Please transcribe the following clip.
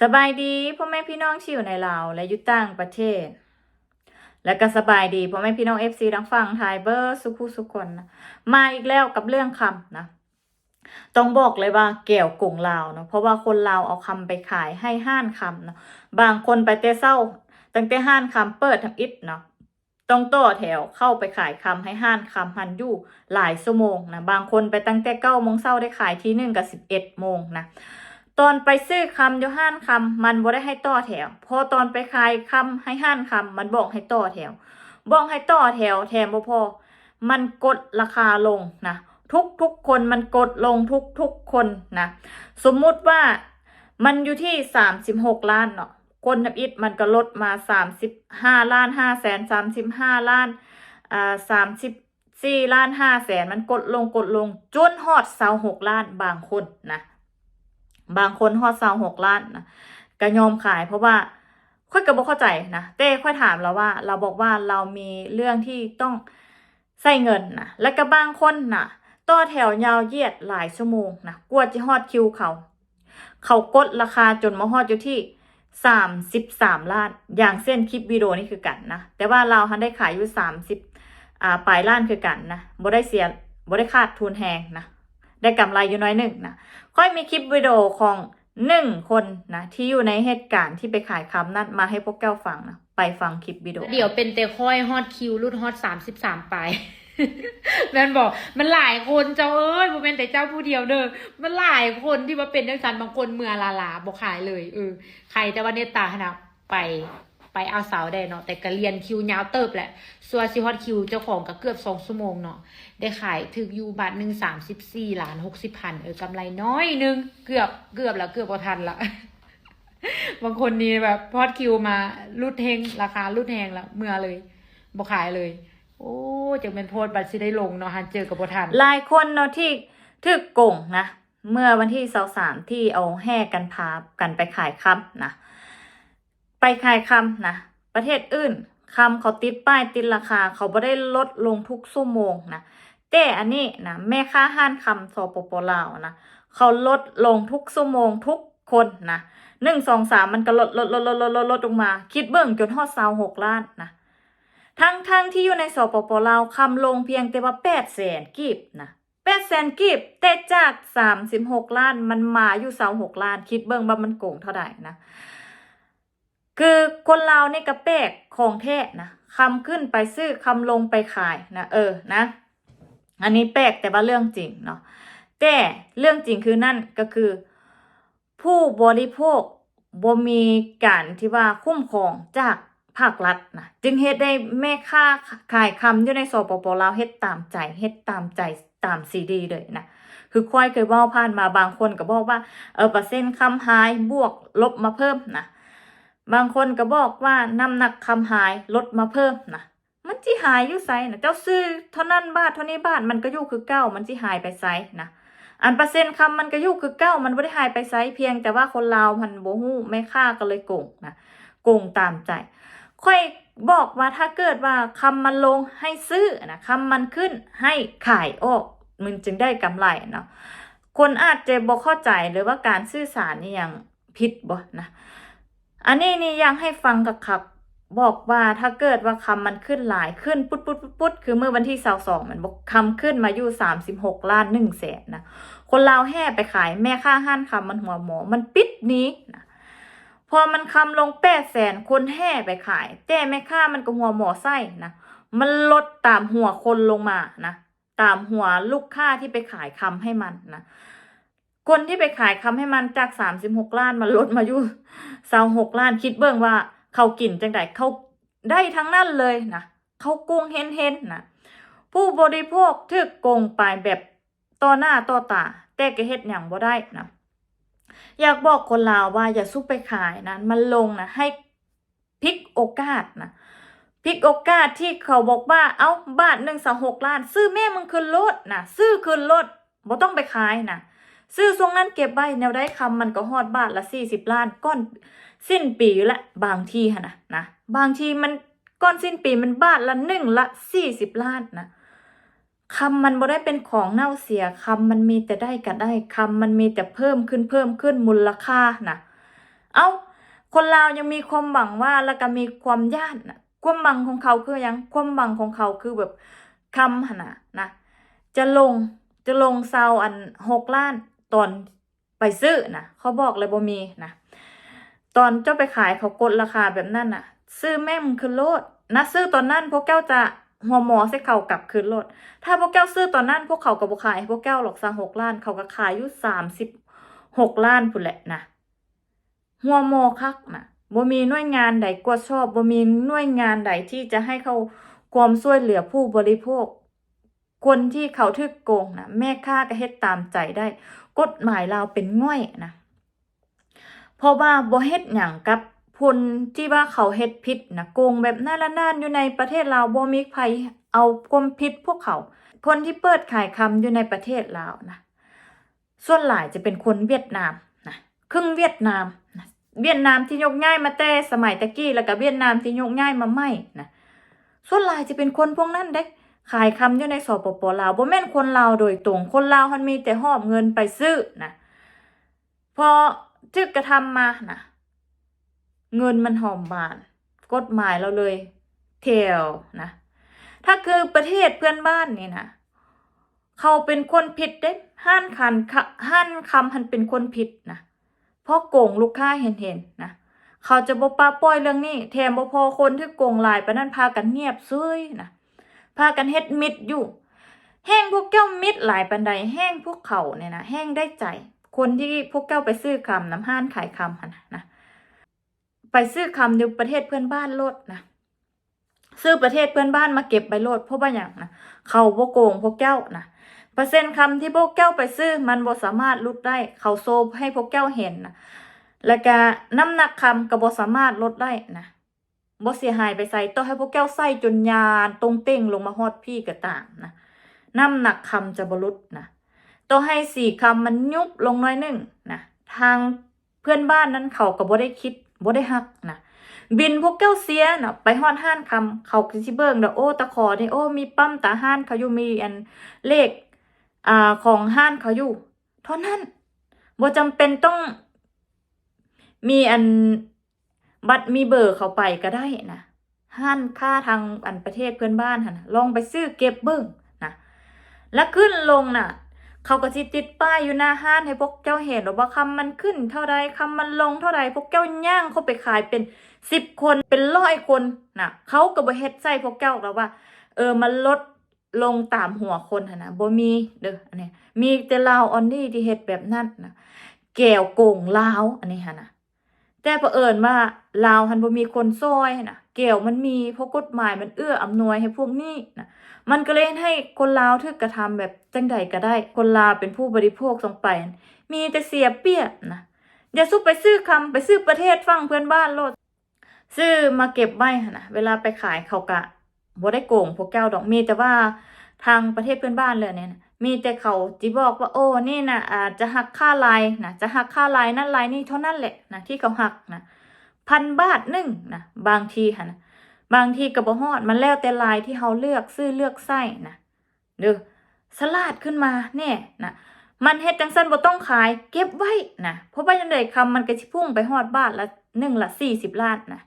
สบายดีพ่อแม่พี่น้องที่อยู่ในลาวและยู่ต่างประเทศ และก็สบายดีพ่อแม่พี่น้องเอฟซีทั้งฝั่งไทยเบอร์สุขุสุคนนะมาอีกแล้วกับเรื่องคำนะต้องบอกเลยว่าแก้วกงลาวเนาะเพราะว่าคนลาวเอาคำไปขายให้ห้านคำเนาะบางคนไปแต่เศร้าตั้งแต่ห้านคำเปิดทำอิฐเนาะต้องต่อแถวเข้าไปขายคำให้ห้านคำหันอยู่หลายชั่วโมงนะบางคนไปตั้งแต่เก้าโมงเช้าได้ขายทีหนึ่งกับสิบเอ็ดโมงนะ ตอนไปซื้อคำอยู่ห้านคำมันบ่ได้ให้ต่อแถว พอตอนไปขายคำให้ห้านคำมันบอกให้ต่อแถว บอกให้ต่อแถว แถมบ่พอ มันกดราคาลงนะทุกทุกคนมันกดลงทุกทุกคนนะสมมุติว่ามันอยู่ที่สามสิบหกล้านเนาะคนนับอิฐมันก็ลดมาสามสิบห้าล้านห้าแสนสามสิบห้าล้านอ่าสามสิบสี่ล้านห้าแสนมันกดลงกดลงจนฮอดเสาหกล้านบางคนนะ บางคนฮอดเสาหกล้านนะก็ยอมขายเพราะว่าค่อยก็บ่เข้าใจนะเต้ค่อยถามเราว่า เราบอกว่าเรามีเรื่องที่ต้องใส่เงินนะแล้วก็บางคนนะต่อแถวยาวเยียดหลายชั่วโมงนะกว่าจะฮอดคิวเขา เขากดราคาจนมาฮอดอยู่ที่สามสิบสามล้าน อย่างเส้นคลิปวิดีโอนี่คือกันนะแต่ว่าเราฮันได้ขายอยู่สามสิบอ่าปลายล้านคือกันนะบ่ได้เสียบ่ได้ขาดทุนแหงนะ ได้กำไรอยู่น้อยหนึ่งนะค่อยมีคลิปวิดีโอของหนึ่งคนนะที่อยู่ในเหตุการณ์ที่ไปขายคำนั้นมาให้พวกแก้วฟังนะไปฟังคลิปวิดีโอ เดี๋ยวเป็นแต่ค่อยฮอตคิวรุ่นฮอตสามสิบสามไปแม่นบอกมันหลายคนเจ้าเอ้ยบ่เป็นแต่เจ้าผู้เดียวเด้อมันหลายคนที่มาเป็นจังซันบางคนเมื่อลาลาบ่ขายเลยเออใครแต่ว่าเนตาขนาดไป ไปเอาสาวได้เนาะแต่ก็เรียนคิวยาวเติบแหละส่วนซิฮอตคิวเจ้าของก็เกือบสองชั่วโมงเนาะได้ขายถึงอยู่บาทหนึ่งสามสิบสี่ล้านหกสิบพันเออกำไรน้อยนึง เกือบเกือบแล้วเกือบพอทันละบางคนนี่แบบพอดคิวมารุดเฮงราคารุดแฮงแล้วเมื่อเลยบ่ขายเลย โอ้จะเป็นโพสบัตรสิได้ลงเนาะฮันเจอกับบ่ทันหลายคนเนาะที่ถึกโกงนะเมื่อวันที่สาสามที่เอาแห่กันพากันไปขายคำนะ ขายคำนะประเทศอื่นคำเขาติดป้ายติดราคา เขาไม่ได้ลดลงทุกชั่วโมงนะแต่อันนี้นะแม่ค้าห้านคำสปปลาวนะเขาลดลงทุกชั่วโมงทุกคนนะหนึ่งสองสามมันก็ลดลดลดลดลดลดลดลงมา คิดเบิ่งจนฮอดสาหกล้านนะทั้งทั้งที่อยู่ในสปปลาวคำลงเพียงแต่ว่าแปดแสนกีบนะแปดแสนกีบแต่จากสามสิบหกล้านมันมาอยู่เสาหกล้าน คิดเบิ่งว่ามันโกงเท่าไหร่นะ คือคนลาวนี่ยกระแปกของแท้นะคำขึ้นไปซื้อคำลงไปขายนะเออนะ อันนี้แปลกแต่ว่าเรื่องจริงเนาะแต่เรื่องจริงคือนั่นก็คือ ผู้บริโภคบ่มีการที่ว่าคุ้มครองจากภาครัฐนะจึงเฮ็ดได้แม่ค้าขายคำอยู่ในสปปลาวเฮ็ดตามใจเฮ็ดตามใจตามซีดีเลยนะคือควายเคยว่าผ่านมาบางคนก็บอกว่าเออเปอร์เซ็นต์คำหายบวกลบมาเพิ่มนะ บางคนก็บอกว่าน้ำหนักคำหายลดมาเพิ่มนะมันจิหายอยู่ไซนะเจ้าซื้อเท่านั้นบาทเท่านี้บาทมันก็อยู่คือเก้ามันจิหายไปไซนะอันเปอร์เซ็นต์คำมันก็อยู่คือเก้ามันไม่ได้หายไปไซเพียงแต่ว่าคนลาวมันโบหูไม่ค่าก็เลยโกงนะโกงตามใจ ค่อยบอกว่าถ้าเกิดว่าคำมันลงให้ซื้อนะคำมันขึ้นให้ขายออกมันจึงได้กำไรเนาะคนอาจจะบอกเข้าใจหรือว่าการสื่อสารนี่ยังผิดบ่นะ อันนี้นี่ยังให้ฟังกับขับ บอกว่าถ้าเกิดว่าคำมันขึ้นหลายขึ้นปุ๊ดปุ๊ดปุ๊ดปุ๊ดคือเมื่อวันที่สาสองมันบอกคำขึ้นมาอยู่สามสิบหกล้านหนึ่งแสนนะคนลาวแห่ไปขายแม่ค่าห้านคำมันหัวหมอมันปิดนี้นะพอมันคำลงแปดแสนคนแห่ไปขาย แต่แม่ค่ามันก็หัวหมอไส้นะมันลดตามหัวคนลงมานะตามหัวลูกค้าที่ไปขายคำให้มันนะ คนที่ไปขายคำให้มันจากสามสิบหกล้านมันลดมาอยู่สาหกล้านคิดเบิ่งว่า เขากินจังไดเขาได้ทั้งนั้นเลยนะเขาโกงเห็นเห็นนะผู้บริโภคถึกโกงไปแบบต่อหน้าต่อตาแต่ก็เฮ็ดหยังบ่ได้นะอยากบอกคนลาวว่าอย่าซุปไปขายนะมันลงนะให้พลิกโอกาสนะพลิกโอกาสที่เขาบอกว่าเอ้าบาทหนึ่งสหกล้าน ซื้อแม่มึงคืนรถนะซื้อคืนรถบ่ต้องไปขายนะ ซื้อทรงนั้นเก็บไว้แนวได้คำมันก็ฮอดบาทละสี่สิบล้านก้อนสิ้นปีละบางทีฮะนะนะบางทีมันก้อนสิ้นปีมันบาทละหนึ่งละสี่สิบล้านนะคำมันบ่ได้เป็นของเน่าเสียคำมันมีแต่ได้กันได้คำมันมีแต่เพิ่มขึ้นเพิ่มขึ้นมูลค่านะเอ้าคนลาวยังมีความหวังว่าแล้วก็มีความยานนะความหวังของเขาคือยังความหวังของเขาคือแบบคำหนะนะจะลงจะลงเซาอันหกล้าน ตอนไปซื้อนะเขาบอกเลยบ่มีนะตอนเจ้าไปขายเขากดราคาแบบนั้นน่ะ ซื้อแม่มคือโลดนะซื้อตอนนั้นพวกแก้วจะหัวหมอใส่เขากลับคืนโลด ถ้าพวกแก้วซื้อตอนนั้นพวกเขากับบุขายพวกแก้วหรอกสร้างหกล้าน เขาก็ขายอยู่สามสิบหกล้านพุ่นแหละนะหัวหมอคักนะบ่มีหน่วยงานใดกวดชอบบ่มีหน่วยงานใดที่จะให้เขาความช่วยเหลือผู้บริโภค คนที่เขาทึกโกงนะแม่ค้าก็เฮ็ดตามใจได้ กฎหมายเราวเป็นง่อยนะเพราะว่าบ่เฮ็ดหยังกับคนที่ว่าเขาเฮ็ดผิดนะโกงแบบน่าละนานอยู่ในประเทศลาวบ่มีใครเอาความผิดพวกเขา คนที่เปิดขายคำอยู่ในประเทศลาวนะส่วนหลายจะเป็นคนเวียดนามนะครึ่งเวียดนามนะเวียดนามที่ยกง่ายมาแต่สมัยตะกี้แล้วก็เวียดนามที่ยกง่ายมาใหม่นะส่วนหลายจะเป็นคนพวกนั้นเด้ ขายคำอยู่ในสปปลาวบ่แม่นคนลาวโดยตรงคนลาวมันมีแต่หอบเงินไปซื้อนะพอจึกกระทำมานะเงินมันหอมบาน กฎหมายเราเลยเทวนะถ้าคือประเทศเพื่อนบ้านนี่นะเขาเป็นคนผิดเด้ห้านคันห้านคำหันเป็นคนผิดนะเพราะโกงลูกค้าเห็นเห็นๆนะเขาจะบ่ปาป้อยเรื่องนี้แถมบ่พอคนที่โกงหลายปนนั้นพากันเงียบซุยนะ พากันเฮ็ดมิดอยู่ แห้งพวกเจ้ามิดหลายปันใดแห้งพวกเขาเนี่ยนะแห้งได้ใจ คนที่พวกเจ้าไปซื้อคำน้ำห้านขายคำนะนะไปซื้อคำอยู่ประเทศเพื่อนบ้านโลดนะซื้อประเทศเพื่อนบ้านมาเก็บไปโลดเพราะว่าอย่างนะเขาบ่โกงพวกเจ้านะเปอร์เซ็นต์คำที่พวกเจ้าไปซื้อมันบ่สามารถลดได้ เขาโซบให้พวกเจ้าเห็นนะแล้วก็น้ำหนักคำก็บ่สามารถลดได้นะ บ่เสียหายไปใส่ต้อให้พวกแก้วใส่จนยานตรงเต้งลงมาฮอดพี่ก็ตามนะน้ำหนักคำจะบรุษนะต้อให้สี่คำมันยุบลงน้อยหนึ่งนะทางเพื่อนบ้านนั้นเขาก็บ่ได้คิดบ่ได้ฮักนะบินพวกแก้วเสียนะไปฮอดห้านคำเขาก็สิเบิ่งเด้อโอ้ตะขอนี่โอ้มีปั๊มตาห้านเขาอยู่มีอันเลขอ่าของห้านเขาอยู่เท่านั้นบ่จำเป็นต้องมีอัน บัตรมีเบอร์เขาไปก็ได้นะห้านค่าทางอันประเทศเพื่อนบ้านฮันะลองไปซื้อเก็บเบิ่งนะแล้วขึ้นลงน่ะ เขาก็สิติดป้ายอยู่หน้าห้านให้พวกเจ้าเห็นว่าคำมันขึ้นเท่าใดคำมันลงเท่าใดพวกเจ้าย่างเขาไปขายเป็นสิบคนเป็นร้อยคนนะเขาก็บ่เฮ็ดใส่พวกเจ้าแล้วว่า เออมันลดลงตามหัวคนนะบ่มีเด้ออันนี้มีแต่ลาวออนนี่ที่เฮ็ดแบบนั้นนะแก้วโกงลาวอันนี้หั่นนะ แต่เผอิญว่าลาวหันบ่มีคนซอยนะเกี่ยวมันมีเพราะกฎหมายมันเอื้ออำนวยให้พวกนี้นะมันก็เลยให้คนลาวถึกกระทำแบบจังใดก็ได้ คนลาวเป็นผู้บริโภคสงไป มีแต่เสียเปียบนะอย่าสู้ไปซื้อคำไปซื้อประเทศฟังเพื่อนบ้านโลดซื้อมาเก็บไว้หั่นนะเวลาไปขายเขากะบ่ได้โกงพวกแก้วดอกมีแต่ว่าทางประเทศเพื่อนบ้านเลยเนี่ยนะ มีแต่เขาจิบอกว่าโอ้นี่นะอาจจะหักค่าลายนะจะหักค่าลายนั่นลายนี่เท่านั้นแหละนะที่เขาหักนะพันบาทหนึ่งนะบางทีค่ะนะบางทีก็บ่ฮอดมันแล้วแต่ลายที่เขาเลือกซื้อเลือกไส้นะเด้อสลาดขึ้นมาแน่นะมันเฮ็ดจังซั่นบ่ต้องขายเก็บไว้นะเพราะว่าจังไดคำมันก็สิพุ่งไปฮอดบาทละหนึ่งละ40ล้านนะ